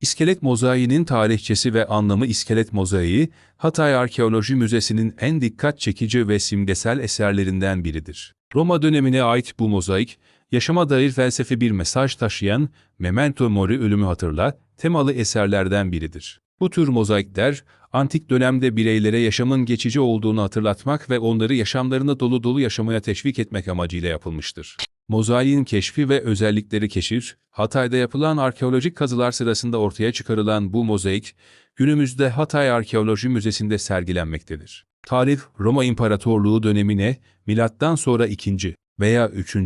İskelet mozaiğinin tarihçesi ve anlamı İskelet mozaiği, Hatay Arkeoloji Müzesi'nin en dikkat çekici ve simgesel eserlerinden biridir. Roma dönemine ait bu mozaik, yaşama dair felsefi bir mesaj taşıyan Memento Mori ölümü hatırla temalı eserlerden biridir. Bu tür mozaikler, antik dönemde bireylere yaşamın geçici olduğunu hatırlatmak ve onları yaşamlarını dolu dolu yaşamaya teşvik etmek amacıyla yapılmıştır. Mozaiğin keşfi ve özellikleri keşif, Hatay'da yapılan arkeolojik kazılar sırasında ortaya çıkarılan bu mozaik, günümüzde Hatay Arkeoloji Müzesi'nde sergilenmektedir. Tarih, Roma İmparatorluğu dönemine, milattan sonra 2. veya 3.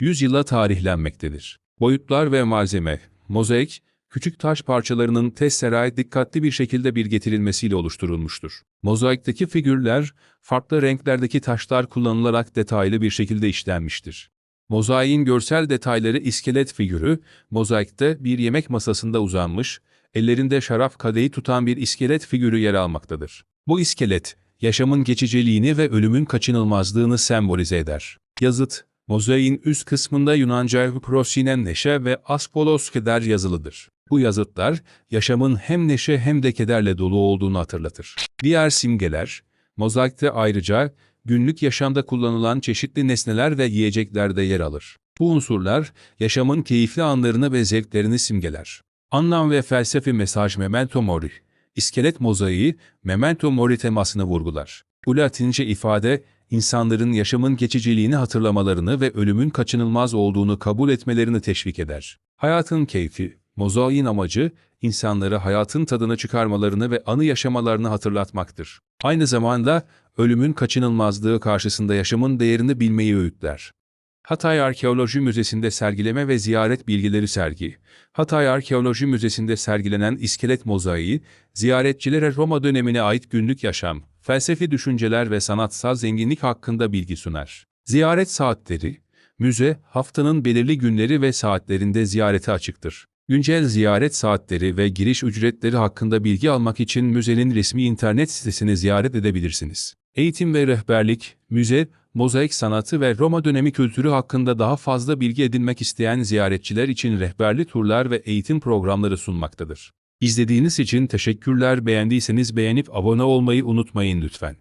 yüzyıla tarihlenmektedir. Boyutlar ve malzeme, mozaik, küçük taş parçalarının tesseraya dikkatli bir şekilde bir getirilmesiyle oluşturulmuştur. Mozaikteki figürler, farklı renklerdeki taşlar kullanılarak detaylı bir şekilde işlenmiştir. Mozaiğin görsel detayları iskelet figürü, mozaikte bir yemek masasında uzanmış, ellerinde şarap kadehi tutan bir iskelet figürü yer almaktadır. Bu iskelet, yaşamın geçiciliğini ve ölümün kaçınılmazlığını sembolize eder. Yazıt, mozaiğin üst kısmında Yunanca prosinen neşe ve aspolos keder yazılıdır. Bu yazıtlar, yaşamın hem neşe hem de kederle dolu olduğunu hatırlatır. Diğer simgeler, mozaikte ayrıca günlük yaşamda kullanılan çeşitli nesneler ve yiyecekler de yer alır. Bu unsurlar, yaşamın keyifli anlarını ve zevklerini simgeler. Anlam ve felsefi mesaj Memento Mori, iskelet mozaiği, Memento Mori temasını vurgular. Bu latince ifade, insanların yaşamın geçiciliğini hatırlamalarını ve ölümün kaçınılmaz olduğunu kabul etmelerini teşvik eder. Hayatın keyfi, mozaiğin amacı, insanları hayatın tadını çıkarmalarını ve anı yaşamalarını hatırlatmaktır. Aynı zamanda, ölümün kaçınılmazlığı karşısında yaşamın değerini bilmeyi öğütler. Hatay Arkeoloji Müzesi'nde sergileme ve ziyaret bilgileri sergi. Hatay Arkeoloji Müzesi'nde sergilenen iskelet mozaiği, ziyaretçilere Roma dönemine ait günlük yaşam, felsefi düşünceler ve sanatsal zenginlik hakkında bilgi sunar. Ziyaret saatleri, müze haftanın belirli günleri ve saatlerinde ziyarete açıktır. Güncel ziyaret saatleri ve giriş ücretleri hakkında bilgi almak için müzenin resmi internet sitesini ziyaret edebilirsiniz. Eğitim ve rehberlik, müze, mozaik sanatı ve Roma dönemi kültürü hakkında daha fazla bilgi edinmek isteyen ziyaretçiler için rehberli turlar ve eğitim programları sunmaktadır. İzlediğiniz için teşekkürler beğendiyseniz beğenip abone olmayı unutmayın lütfen.